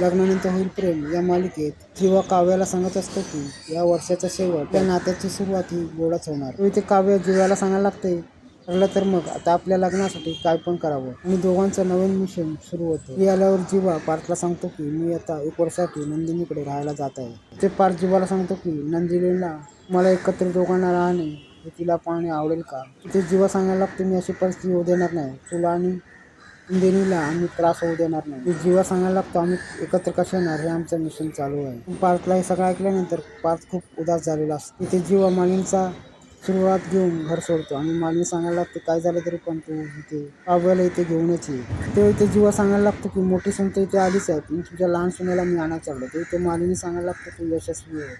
लग्नानंतर होईल प्रेम. या मालिकेत किंवा काव्याला सांगत असतो की या वर्षाचा शेवट त्या नात्याची सुरुवात ही गोडाच होणार. इथे ते काव्य जीवाला सांगायला लागते ठरलं तर मग आता आपल्या लग्नासाठी काय पण करावं. आणि दोघांचं नवीन मिशन सुरू होतं. मी आल्यावर जीवा पार्थला सांगतो की मी आता एक वर्षासाठी नंदिनीकडे राहायला जात आहे. ते पार्थ जीवाला सांगतो की नंदिनीला मला एकत्र दोघांना राहणे हे तिला पाहणे आवडेल का? ते जीवा सांगायला लागते मी अशी परिस्थिती होऊ देणार नाही. तुला आणि देणीला आम्ही त्रास होऊ देणार नाही. ते जीवा सांगायला लागतो आम्ही एकत्र कसे येणार हे आमचं मिशन चालू आहे. पार्थला हे सगळं ऐकल्यानंतर पार्थ खूप उदास झालेला असतो. तिथे जीवा मालिनीचा सुरुवात घेऊन घर सोडतो. आणि मालिनी सांगायला लागते काय झालं तरी पण तू इथे काव्याला इथे घेऊनच ये. तेव्हा इथे जीवा सांगायला लागतो की मोठी सुनत इथे आलीच आहे. पण तुझ्या लहान सुनेला मी आणायला चाललो ते इथे मालिनी सांगायला लागतो तू यशस्वी आहे.